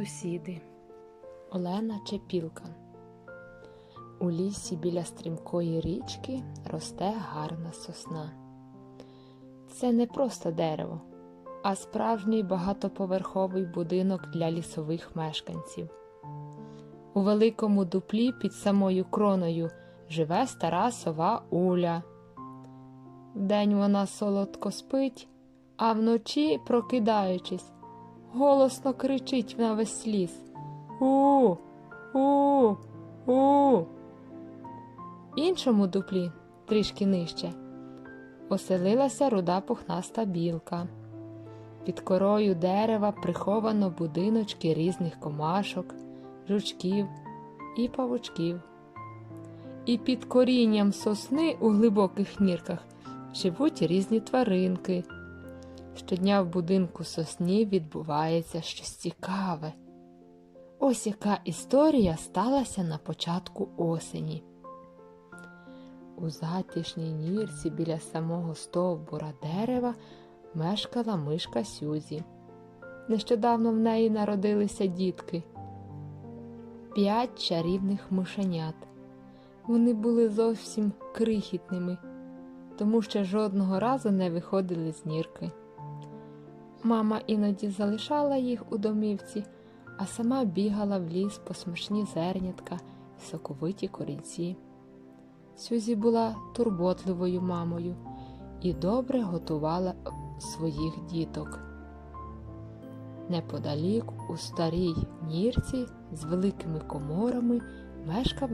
сусіди. Олена Чепілка. У лісі біля стрімкої річки росте гарна сосна. Це не просто дерево, а справжній багатоповерховий будинок для лісових мешканців. У великому дуплі під самою кроною живе стара сова Уля. Вдень вона солодко спить, а вночі, прокидаючись, голосно кричить на весь ліс. У, у, у. Іншому дуплі, трішки нижче, оселилася руда пухнаста білка. Під корою дерева приховано будиночки різних комашок, жучків і павучків. І під корінням сосни у глибоких нірках живуть різні тваринки. Щодня в будинку сосні відбувається щось цікаве. Ось яка історія сталася на початку осені. У затишній нірці біля самого стовбура дерева мешкала мишка Сюзі. Нещодавно в неї народилися дітки п'ять чарівних мишенят. Вони були зовсім крихітними, тому що жодного разу не виходили з нірки. Мама іноді залишала їх у домівці, а сама бігала в ліс по смачні зернятка і соковиті корінці. Сюзі була турботливою мамою і добре готувала своїх діток. Неподалік у старій нірці з великими коморами мешкав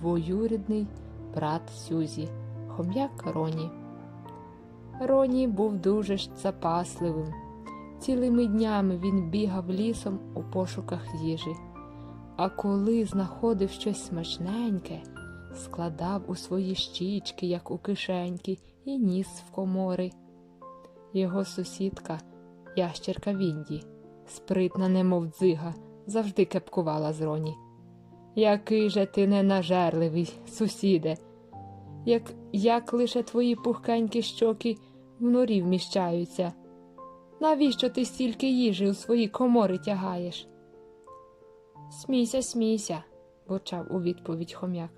двоюрідний брат Сюзі, хом'як Роні. Роні був дуже ж запасливим. Цілими днями він бігав лісом у пошуках їжі, а коли знаходив щось смачненьке, складав у свої щічки, як у кишеньки, і ніс в комори. Його сусідка, ящерка Вінді, спритна, немов дзига, завжди кепкувала з Роні. Який же ти ненажерливий, сусіде, як, як лише твої пухкенькі щоки в норі вміщаються. Навіщо ти стільки їжі у свої комори тягаєш? Смійся, смійся, бурчав у відповідь хом'як.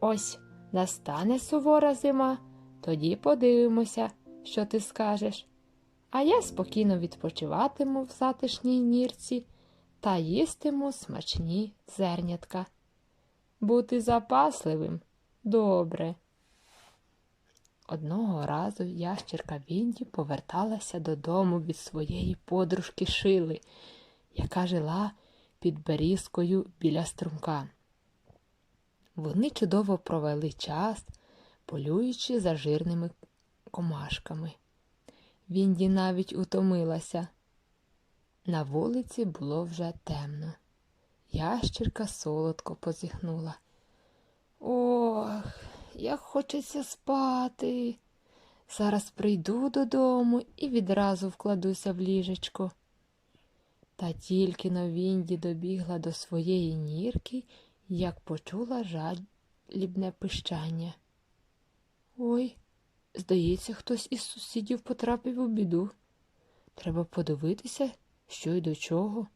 Ось настане сувора зима, тоді подивимося, що ти скажеш. А я спокійно відпочиватиму в затишній нірці та їстиму смачні зернятка. Бути запасливим добре. Одного разу ящерка Вінді поверталася додому від своєї подружки Шили, яка жила під берізкою біля струмка. Вони чудово провели час, полюючи за жирними комашками. Вінді навіть утомилася. На вулиці було вже темно. Ящерка солодко позіхнула. Як хочеться спати. Зараз прийду додому і відразу вкладуся в ліжечко. Та тільки но Вінді добігла до своєї нірки, як почула жалібне пищання. Ой, здається, хтось із сусідів потрапив у біду. Треба подивитися, що й до чого.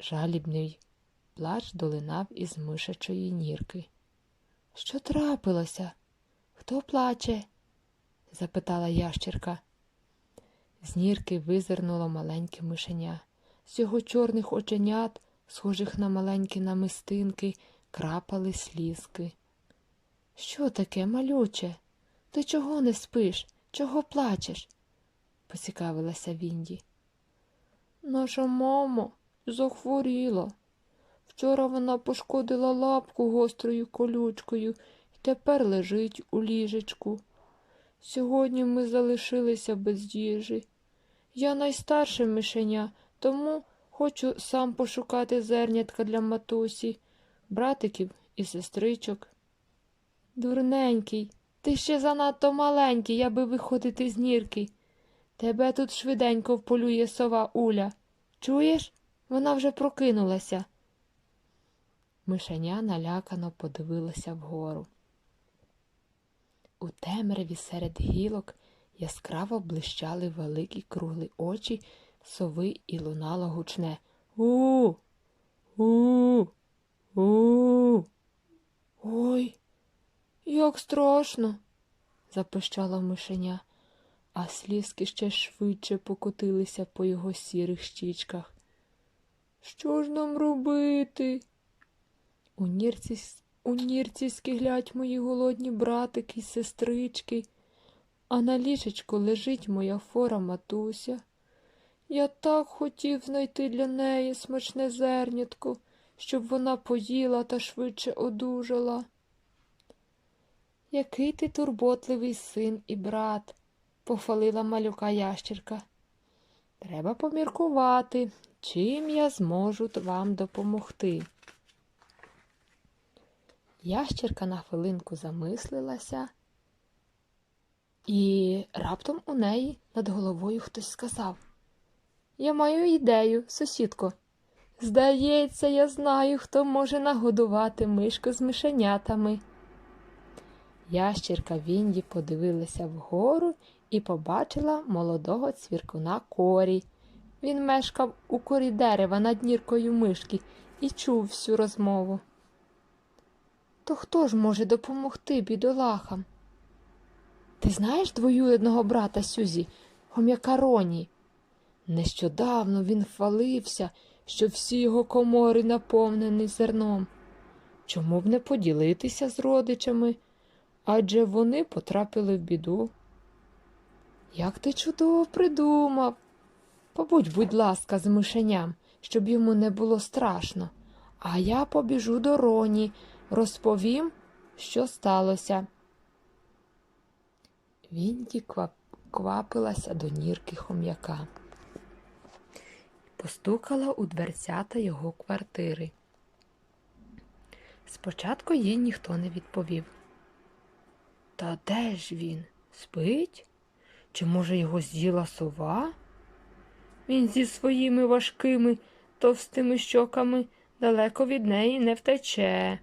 Жалібний плач долинав із мишачої нірки. Що трапилося? Хто плаче? запитала ящерка. З нірки визирнуло маленьке мишеня. З його чорних оченят, схожих на маленькі намистинки, крапали слізки. Що таке, малюче? Ти чого не спиш? Чого плачеш? поцікавилася Вінді. Наша мама захворіла. Вчора вона пошкодила лапку гострою колючкою і тепер лежить у ліжечку. Сьогодні ми залишилися без їжі. Я найстарше мишеня, тому хочу сам пошукати зернятка для матусі, братиків і сестричок. Дурненький, ти ще занадто маленький, аби виходити з нірки. Тебе тут швиденько вполює сова Уля. Чуєш? Вона вже прокинулася. Мишеня налякано подивилася вгору. У темряві серед гілок яскраво блищали великі круглі очі сови і лунало гучне у у у Ой, як страшно, запищала мишеня, а слізки ще швидше покотилися по його сірих щічках. Що ж нам робити? У нірці, у нірці скиглять мої голодні братики й сестрички, а на ліжечку лежить моя фора матуся. Я так хотів знайти для неї смачне зернятко, щоб вона поїла та швидше одужала. Який ти турботливий син і брат, похвалила малюка ящірка. Треба поміркувати, чим я зможу вам допомогти. Ящірка на хвилинку замислилася, і раптом у неї над головою хтось сказав Я маю ідею, сусідко. Здається, я знаю, хто може нагодувати мишку з мишенятами. Ящірка Вінді подивилася вгору і побачила молодого цвіркуна Корі. Він мешкав у корі дерева над ніркою мишки і чув всю розмову. То хто ж може допомогти бідолахам? Ти знаєш двоюрідного брата Сюзі, хом'яка Роні? Нещодавно він хвалився, що всі його комори наповнені зерном. Чому б не поділитися з родичами? Адже вони потрапили в біду. Як ти чудово придумав. Побудь, будь ласка, з мишеням, щоб йому не було страшно, а я побіжу до Роні, розповім, що сталося. Вінді квап... квапилася до нірки хом'яка. Постукала у дверцята його квартири. Спочатку їй ніхто не відповів. Та де ж він? Спить? Чи, може, його з'їла сова? Він зі своїми важкими товстими щоками далеко від неї не втече.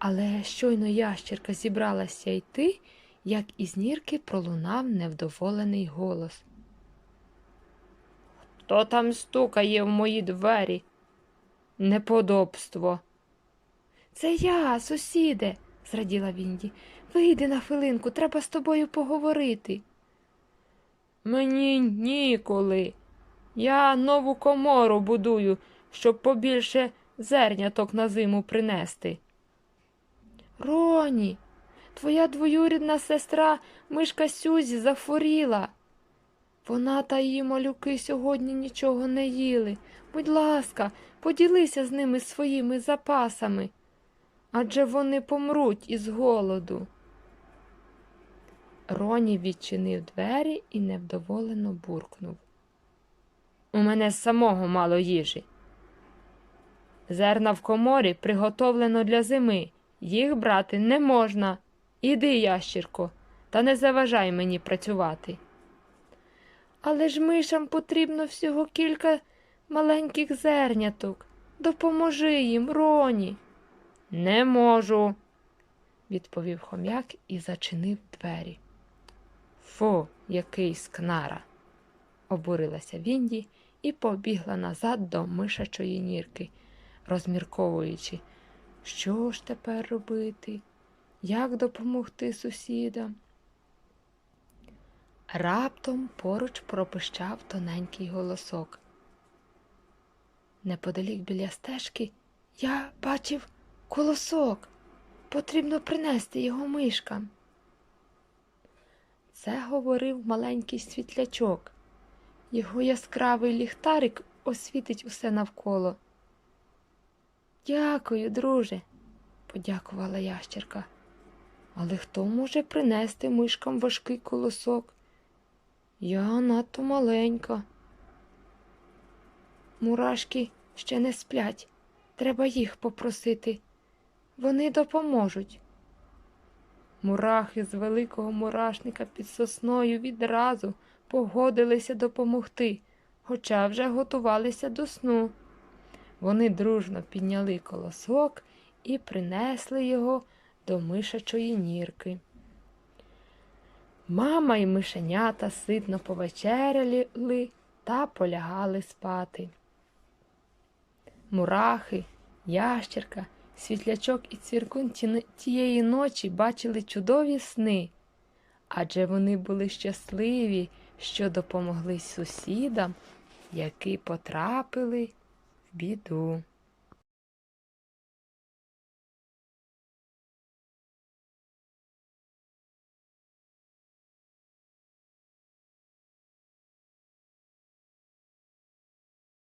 Але щойно ящерка зібралася йти, як із нірки пролунав невдоволений голос. Хто там стукає в мої двері? Неподобство. Це я, сусіде, зраділа Вінді. Вийди на хвилинку, треба з тобою поговорити. Мені ніколи. Я нову комору будую, щоб побільше зерняток на зиму принести. Роні, твоя двоюрідна сестра мишка Сюзі захворіла. Вона та її малюки сьогодні нічого не їли. Будь ласка, поділися з ними своїми запасами, адже вони помруть із голоду. Роні відчинив двері і невдоволено буркнув. У мене самого мало їжі. Зерна в коморі приготовлено для зими. Їх брати не можна. Іди, ящірко, та не заважай мені працювати. Але ж мишам потрібно всього кілька маленьких зерняток. Допоможи їм, Роні. Не можу, відповів хом'як і зачинив двері. Фу, який скнара, обурилася Вінді і побігла назад до мишачої нірки, розмірковуючи, що ж тепер робити, як допомогти сусідам. Раптом поруч пропищав тоненький голосок. Неподалік біля стежки я бачив колосок. Потрібно принести його мишкам. Це говорив маленький світлячок. Його яскравий ліхтарик освітить усе навколо. Дякую, друже, подякувала ящерка. Але хто може принести мишкам важкий колосок? Я надто маленька. Мурашки ще не сплять. Треба їх попросити. Вони допоможуть. Мурахи з великого мурашника під сосною відразу погодилися допомогти, хоча вже готувалися до сну. Вони дружно підняли колосок і принесли його до мишачої нірки. Мама і мишенята ситно повечеряли та полягали спати. Мурахи, ящерка, світлячок і цвіркун тієї ночі бачили чудові сни, адже вони були щасливі, що допомогли сусідам, які потрапили біду.